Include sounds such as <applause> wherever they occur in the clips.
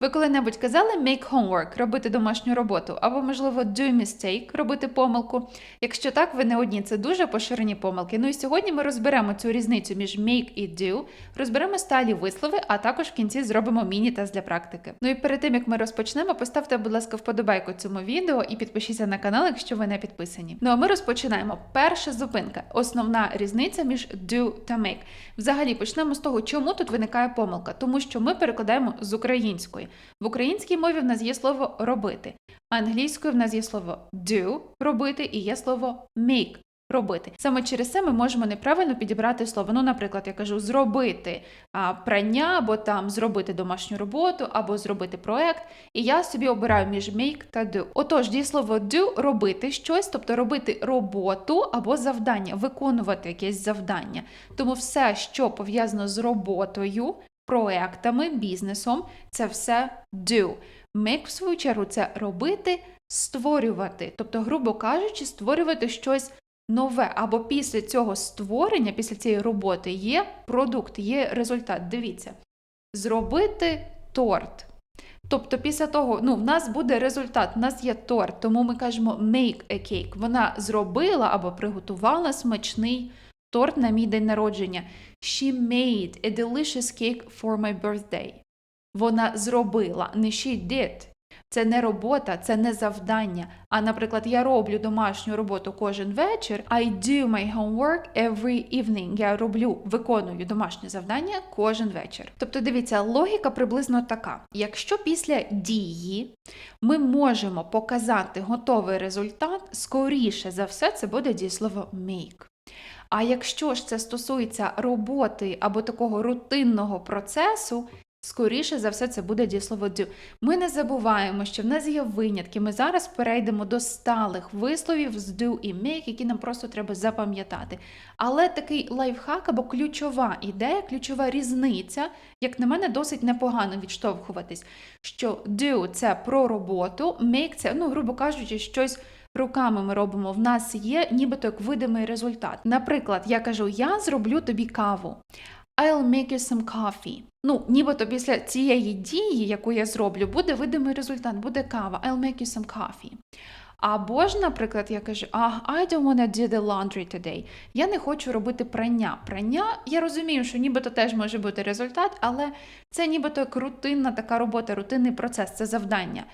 Ви коли-небудь казали make homework, робити домашню роботу, або, можливо, do mistake, робити помилку. Якщо так, ви не одні, це дуже поширені помилки. Ну і сьогодні ми розберемо цю різницю між make і do, розберемо сталі вислови, а також в кінці зробимо міні-тест для практики. Ну і перед тим як ми розпочнемо, поставте, будь ласка, вподобайку цьому відео і підпишіться на канал, якщо ви не підписані. Ну а ми розпочинаємо. Перша зупинка, основна різниця між do та make. Взагалі почнемо з того, чому тут виникає помилка, тому що ми перекладаємо з української. В українській мові в нас є слово робити, англійською в нас є слово do робити і є слово make. Робити саме через це ми можемо неправильно підібрати слово. Ну, наприклад, я кажу зробити прання, або там зробити домашню роботу, або зробити проект. І я собі обираю між make та do. Отож, дієслово do робити щось, тобто робити роботу або завдання, виконувати якесь завдання. Тому все, що пов'язано з роботою, проектами, бізнесом, це все do. Make, в свою чергу, це робити, створювати. Тобто, грубо кажучи, створювати щось нове. Або після цього створення, після цієї роботи є продукт, є результат. Дивіться, зробити торт. Тобто, після того, ну, в нас буде результат, в нас є торт, тому ми кажемо make a cake. Вона зробила або приготувала смачний на мій день народження. She made a delicious cake for my birthday. Вона зробила, не she did. Це не робота, це не завдання. А, наприклад, я роблю домашню роботу кожен вечір. I do my homework every evening. Я роблю, виконую домашнє завдання кожен вечір. Тобто, дивіться, логіка приблизно така: якщо після дії ми можемо показати готовий результат, скоріше за все, це буде дієслово make. А якщо ж це стосується роботи або такого рутинного процесу, скоріше за все це буде дієслово do. Ми не забуваємо, що в нас є винятки. Ми зараз перейдемо до сталих висловів з do і make, які нам просто треба запам'ятати. Але такий лайфхак або ключова ідея, ключова різниця, як на мене, досить непогано відштовхуватись. Що do – це про роботу, make – це, ну, грубо кажучи, щось руками ми робимо, в нас є нібито як видимий результат. Наприклад, я кажу: я зроблю тобі каву. I'll make you some coffee. Ну, нібито після цієї дії, яку я зроблю, буде видимий результат, буде кава. I'll make you some coffee. Або ж, наприклад, я кажу, а I don't wanna do the laundry today. Я не хочу робити прання. Прання, я розумію, що нібито теж може бути результат, але це нібито як рутинна така робота, рутинний процес, це завдання.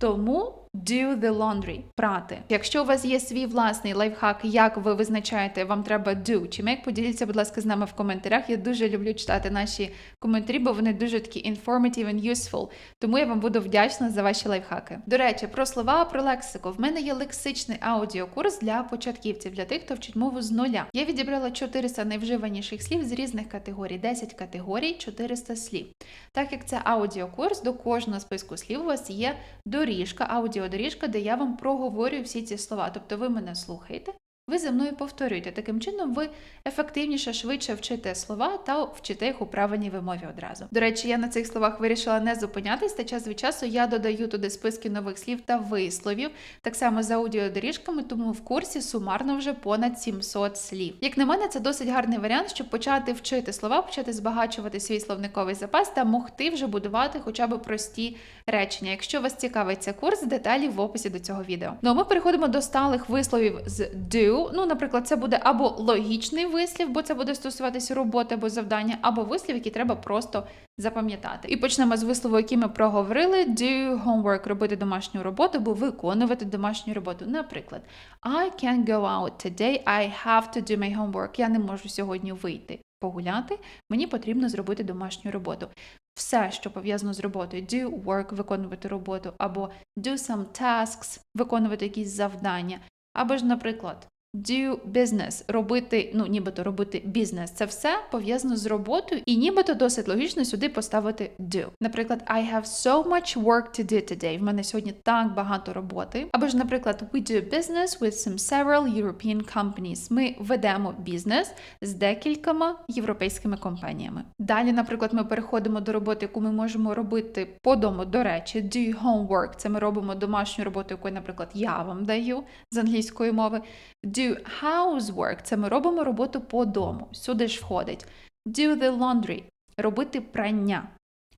Тому do the laundry – прати. Якщо у вас є свій власний лайфхак, як ви визначаєте, вам треба do чи make, поділіться, будь ласка, з нами в коментарях. Я дуже люблю читати наші коментарі, бо вони дуже такі informative and useful. Тому я вам буду вдячна за ваші лайфхаки. До речі, про слова, про лексику. В мене є лексичний аудіокурс для початківців, для тих, хто вчить мову з нуля. Я відібрала 400 найвживаніших слів з різних категорій, 10 категорій, 400 слів. Так як це аудіокурс, до кожного списку слів у вас є доріжка, аудіодоріжка, де я вам проговорюю всі ці слова. Тобто ви мене слухаєте, ви за мною повторюєте. Таким чином, ви ефективніше, швидше вчите слова та вчите їх у правильній вимові одразу. До речі, я на цих словах вирішила не зупинятись, та час від часу я додаю туди списки нових слів та висловів, так само з аудіодоріжками, тому в курсі сумарно вже понад 700 слів. Як на мене, це досить гарний варіант, щоб почати вчити слова, почати збагачувати свій словниковий запас та могти вже будувати хоча б прості речення. Якщо вас цікавить цей курс, деталі в описі до цього відео. Ну а ми переходимо до сталих висловів з do. Ну, наприклад, це буде або логічний вислів, бо це буде стосуватися роботи або завдання, або вислів, які треба просто запам'ятати. І почнемо з вислову, який ми проговорили: do homework, робити домашню роботу, або виконувати домашню роботу. Наприклад, I can't go out today, I have to do my homework. Я не можу сьогодні вийти погуляти, мені потрібно зробити домашню роботу. Все, що пов'язано з роботою, do work, виконувати роботу, або do some tasks, виконувати якісь завдання. Або ж, наприклад, do business, робити, ну, нібито робити бізнес. Це все пов'язано з роботою, і нібито досить логічно сюди поставити do. Наприклад, I have so much work to do today. В мене сьогодні так багато роботи. Або ж, наприклад, we do business with some several European companies. Ми ведемо бізнес з декількома європейськими компаніями. Далі, наприклад, ми переходимо до роботи, яку ми можемо робити по дому. До речі, do homework. Це ми робимо домашню роботу, яку, наприклад, я вам даю з англійської мови. Do housework – це ми робимо роботу по дому. Сюди ж входить. Do the laundry – робити прання.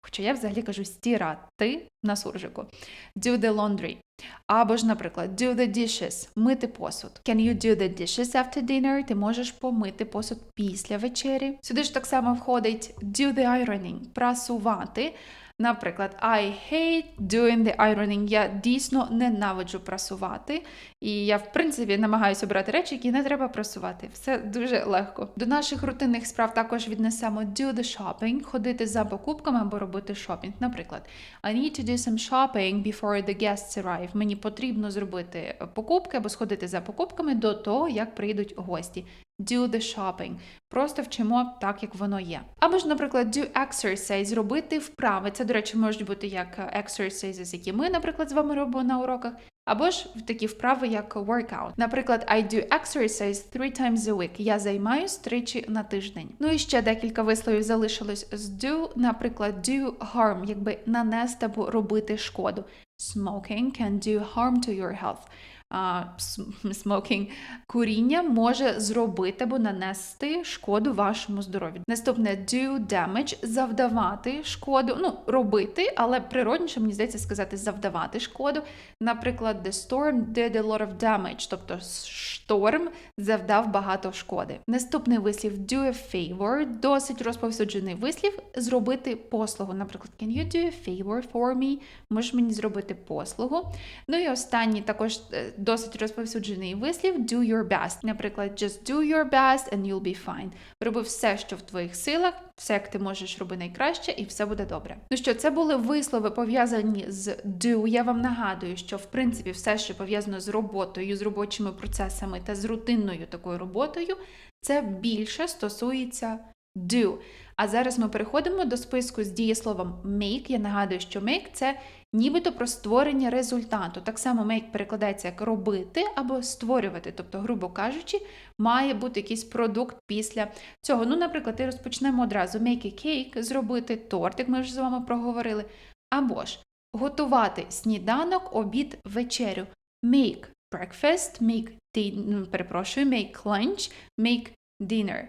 Хоча я взагалі кажу стирати на суржику. Do the laundry. Або ж, наприклад, do the dishes – мити посуд. Can you do the dishes after dinner? Ти можеш помити посуд після вечері. Сюди ж так само входить do the ironing – прасувати. Наприклад, I hate doing the ironing. Я дійсно ненавиджу прасувати. І я, в принципі, намагаюся обрати речі, які не треба прасувати. Все дуже легко. До наших рутинних справ також віднесемо do the shopping, ходити за покупками або робити шопінг. Наприклад, I need to do some shopping before the guests arrive. Мені потрібно зробити покупки або сходити за покупками до того, як прийдуть гості. Do the shopping. Просто вчимо так, як воно є. Або ж, наприклад, do exercise, робити вправи. Це, до речі, можуть бути як exercises, які ми, наприклад, з вами робимо на уроках, або ж в такі вправи, як workout. Наприклад, I do exercise three times a week. Я займаюсь тричі на тиждень. Ну і ще декілька висловів залишилось з do, наприклад, do harm, якби нанести або робити шкоду. Smoking can do harm to your health. Smoking <laughs> – куріння може зробити або нанести шкоду вашому здоров'ю. Наступне do damage – завдавати шкоду, ну, робити, але природніше, мені здається, сказати завдавати шкоду. Наприклад, the storm did a lot of damage, тобто шторм завдав багато шкоди. Наступний вислів do a favor – досить розповсюджений вислів зробити послугу. Наприклад, can you do a favor for me? Можеш мені зробити послугу. Ну і останній також е, досить розповсюджений вислів do your best. Наприклад, just do your best and you'll be fine. Роби все, що в твоїх силах, все, як ти можеш роби найкраще, і все буде добре. Ну що, це були вислови пов'язані з do. Я вам нагадую, що в принципі все, що пов'язано з роботою, з робочими процесами та з рутинною такою роботою, це більше стосується do. А зараз ми переходимо до списку з дієсловом make. Я нагадую, що make це нібито про створення результату. Так само make перекладається як робити або створювати. Тобто, грубо кажучи, має бути якийсь продукт після цього. Ну, наприклад, і розпочнемо одразу make a cake, зробити торт, як ми вже з вами проговорили. Або ж готувати сніданок, обід, вечерю. Make breakfast, make din- перепрошую, make lunch, make dinner.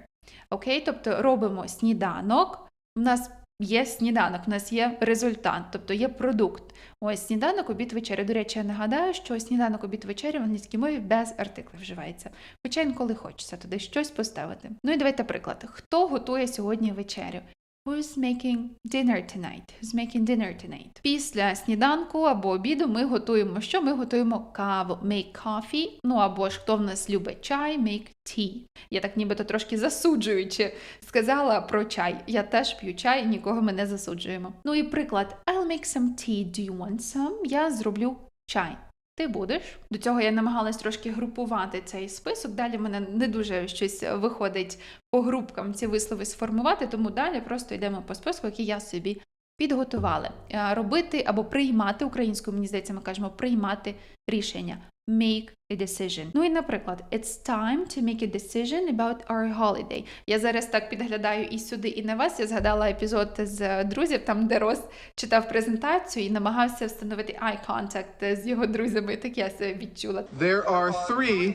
Окей, тобто робимо сніданок. У нас є сніданок, у нас є результат, тобто є продукт. Ось сніданок, обід, вечеря. До речі, я нагадаю, що сніданок, обід, вечеря в англійській мові без артиклів вживається. Хоча інколи хочеться туди щось поставити. Ну і давайте приклад. Хто готує сьогодні вечерю? Who's making dinner tonight? Who's making dinner tonight? Після сніданку або обіду ми готуємо що? Ми готуємо каву, make coffee, ну або ж хто в нас любить чай, make tea. Я так нібито трошки засуджуючи сказала про чай. Я теж п'ю чай, нікого ми не засуджуємо. Ну і приклад, I'll make some tea, do you want some? Я зроблю чай. Ти будеш. До цього я намагалась трошки групувати цей список. Далі мене не дуже щось виходить по групкам ці вислови сформувати, тому далі просто йдемо по списку, який я собі підготувала. Е, Робити або приймати українською, мені здається, ми кажемо приймати рішення. Make a decision. Ну і, наприклад, it's time to make a decision about our holiday. Я зараз так підглядаю і сюди, і на вас. Я згадала епізод з друзів, там де Рос читав презентацію і намагався встановити eye contact з його друзями. Так я себе відчула. There are three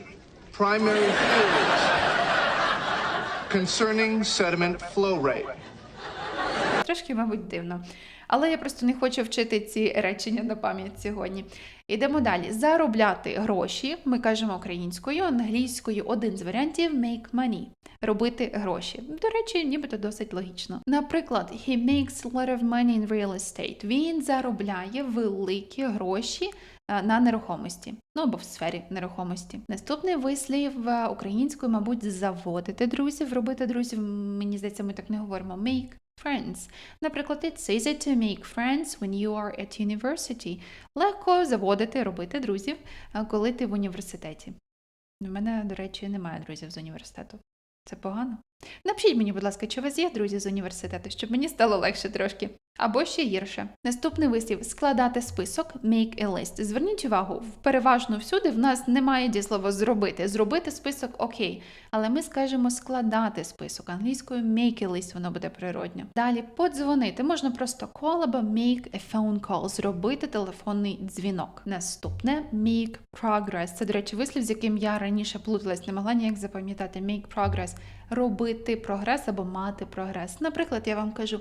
primary theories concerning sediment flow rate. Трошки, мабуть, дивно. Але я просто не хочу вчити ці речення на пам'ять сьогодні. Йдемо далі. Заробляти гроші. Ми кажемо українською, англійською один з варіантів make money. Робити гроші. До речі, нібито досить логічно. Наприклад, he makes a lot of money in real estate. Він заробляє великі гроші е, на нерухомості. Ну або в сфері нерухомості. Наступний вислів е, українською, мабуть, заводити друзів, робити друзів. Мені здається, ми так не говоримо. Make friends. Наприклад, it's easy to make friends when you are at university. Легко заводити, робити друзів, коли ти в університеті. У мене, до речі, немає друзів з університету. Це погано. Напишіть мені, будь ласка, чи у вас є друзі з університету, щоб мені стало легше трошки. Або ще гірше. Наступний вислів складати список, make a list. Зверніть увагу, переважно всюди в нас немає дієслова зробити. Зробити список окей. Але ми скажемо складати список. Англійською make a list, воно буде природньо. Далі подзвонити. Можна просто call або make a phone call. Зробити телефонний дзвінок. Наступне make progress. Це, до речі, вислів, з яким я раніше плуталась, не могла ніяк запам'ятати. Make progress. Робити прогрес або мати прогрес. Наприклад, я вам кажу.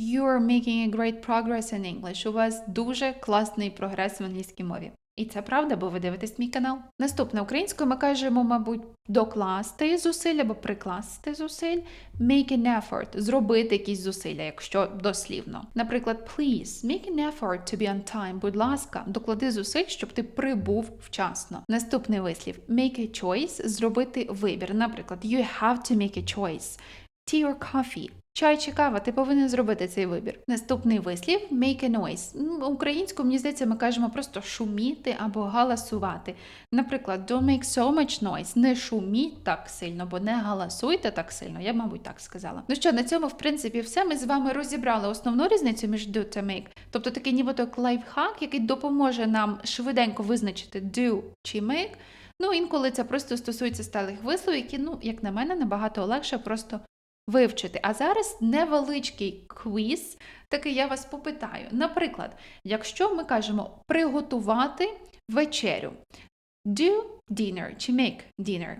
You're making a great progress in English. У вас дуже класний прогрес в англійській мові. І це правда, бо ви дивитесь мій канал. Наступне українською ми кажемо, мабуть, докласти зусиль або прикласти зусиль. Make an effort зробити якісь зусилля, якщо дослівно. Наприклад, please make an effort to be on time. Будь ласка, доклади зусиль, щоб ти прибув вчасно. Наступний вислів make a choice зробити вибір. Наприклад, you have to make a choice. Tea or coffee. Чай чи кава, ти повинен зробити цей вибір. Наступний вислів make a noise. Українською, мені здається, ми кажемо просто шуміти або галасувати. Наприклад, don't make so much noise. Не шуміть так сильно, бо не галасуйте так сильно. Я, мабуть, так сказала. Ну що, на цьому, в принципі, все. Ми з вами розібрали основну різницю між do та make. Тобто такий нібито лайфхак, який допоможе нам швиденько визначити do чи make. Ну, інколи це просто стосується сталих висловів, які, ну, як на мене, набагато легше просто вивчити. А зараз невеличкий квіз, такий я вас попитаю. Наприклад, якщо ми кажемо приготувати вечерю, do dinner чи make dinner.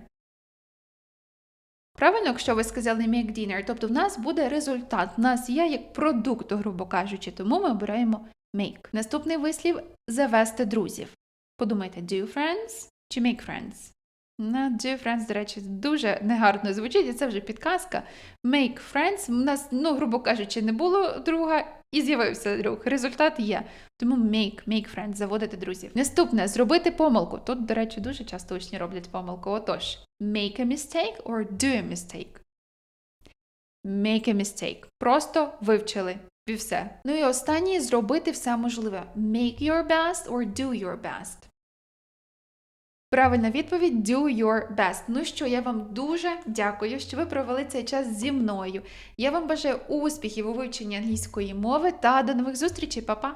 Правильно, якщо ви сказали make dinner, тобто в нас буде результат, в нас є як продукт, грубо кажучи, тому ми обираємо make. Наступний вислів завести друзів. Подумайте, do friends чи make friends? На do friends, до речі, дуже негарно звучить, і це вже підказка. Make friends. У нас, ну, грубо кажучи, не було друга і з'явився друг. Результат є. Тому make, make friends, заводити друзів. Наступне зробити помилку. Тут, до речі, дуже часто учні роблять помилку. Отож, make a mistake or do a mistake. Make a mistake. Просто вивчили. І все. Ну і останнє зробити все можливе. Make your best or do your best. Правильна відповідь do your best. Ну що, я вам дуже дякую, що ви провели цей час зі мною. Я вам бажаю успіхів у вивченні англійської мови та до нових зустрічей, Па-па!